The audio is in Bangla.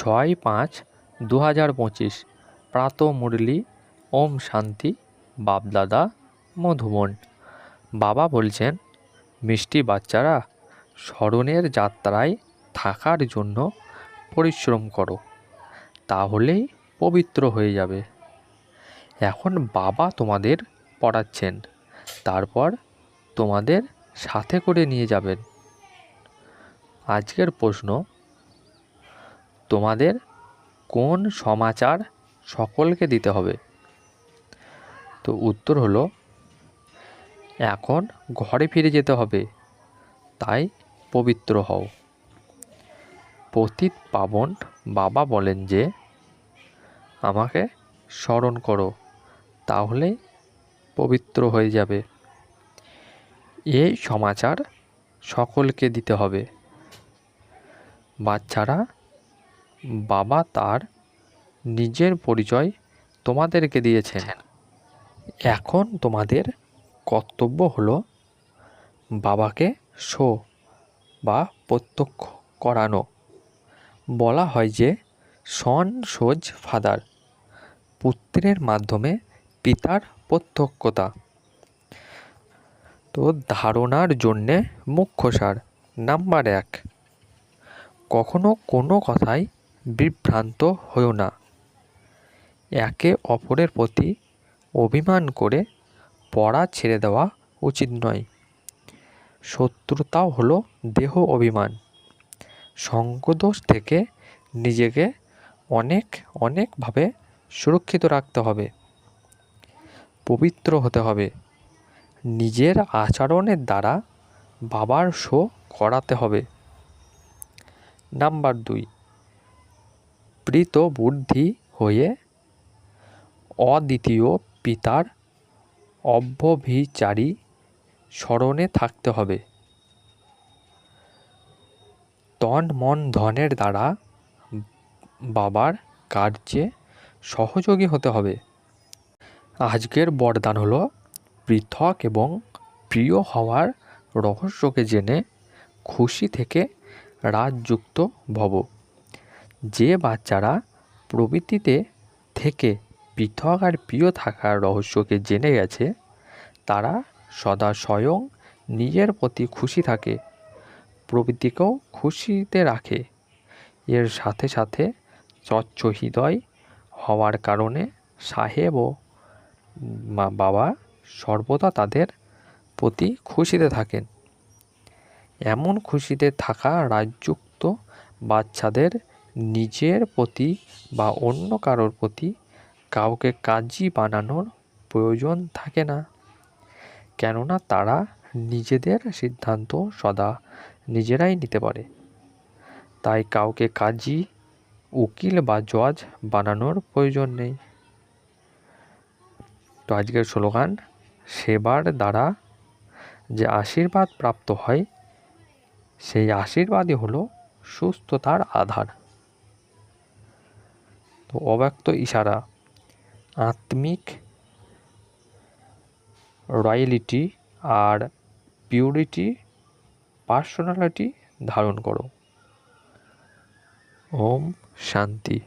ছয় পাঁচ দু হাজার পঁচিশ। প্রাত মুরলি, ওম শান্তি, বাপদাদা মধুবন বাবা বলছেন, মিষ্টি বাচ্চারা, স্মরণের যাত্রায় থাকার জন্য পরিশ্রম করো। তাহলেই পবিত্র হয়ে যাবে। এখন বাবা তোমাদের পড়াচ্ছেন। তারপর তোমাদের সাথে করে নিয়ে যাবেন। আজকের প্রশ্ন তোমাদের কোন সমাচার সকলকে দিতে হবে? তো উত্তর হলো, এখন ঘরে ফিরে যেতে হবে, তাই পবিত্র হও। পতিত পাবন বাবা বলেন যে, আমাকে স্মরণ করো, তাহলে পবিত্র হয়ে যাবে। এই সমাচার সকলকে দিতে হবে। বাচ্চারা বাবা তার নিজের পরিচয় তোমাদেরকে দিয়েছেন। এখন তোমাদের কর্তব্য হলো বাবাকে শো বা প্রত্যক্ষ করানো। বলা হয় যে, সন সোজ ফাদার, পুত্রের মাধ্যমে পিতার প্রত্যক্ষতা। তো ধারণার জন্যে মুখ্য সার, নাম্বার এক। কখনো কোনো কথায় বিভ্রান্ত হও না। একে অপরের প্রতি অভিমান করে পড়া ছেড়ে দেওয়া উচিত নয়। শত্রুতাও হলো দেহ অভিমান। সঙ্গদোষ থেকে নিজেকে অনেক অনেকভাবে সুরক্ষিত রাখতে হবে। পবিত্র হতে হবে। নিজের আচরণের দ্বারা বাবার শো করাতে হবে। নাম্বার দুই প্রীত বুদ্ধি হয়ে অদ্বিতীয় পিতার অভ্যভিচারী স্মরণে থাকতে হবে। তন মন ধনের দ্বারা বাবার কার্যে সহযোগী হতে হবে। আজকের বরদান হলো পৃথক এবং প্রিয় হওয়ার রহস্যকে জেনে খুশি থেকে রাজযুক্ত ভব। যে বাচ্চারা প্রবৃত্তিতে থেকে পৃথক আর প্রিয় থাকার রহস্যকে জেনে গেছে, তারা সদা স্বয়ং নিজের প্রতি খুশি থাকে, প্রবৃত্তিকেও খুশিতে রাখে। এর সাথে সাথে স্বচ্ছ হৃদয় হওয়ার কারণে সাহেব ও মা বাবা সর্বদা তাদের প্রতি খুশিতে থাকেন। এমন খুশিতে থাকা রাজযুক্ত বাচ্চাদের নিজের প্রতি বা অন্য কারোর প্রতি কাউকে কাজী বানানোর প্রয়োজন থাকে না। কেননা তারা নিজেদের সিদ্ধান্ত সদা নিজেরাই নিতে পারে। তাই কাউকে কাজী উকিল বা জজ বানানোর প্রয়োজন নেই। তো আজকের স্লোগান, সেবার দ্বারা যে আশীর্বাদ প্রাপ্ত হয়, সেই আশীর্বাদই হলো সুস্থতার আধার। তো অব্যক্ত ইশারা। আত্মিক রয়্যালিটি আর পিউরিটি পার্সোনালিটি ধারণ করো। ওম শান্তি।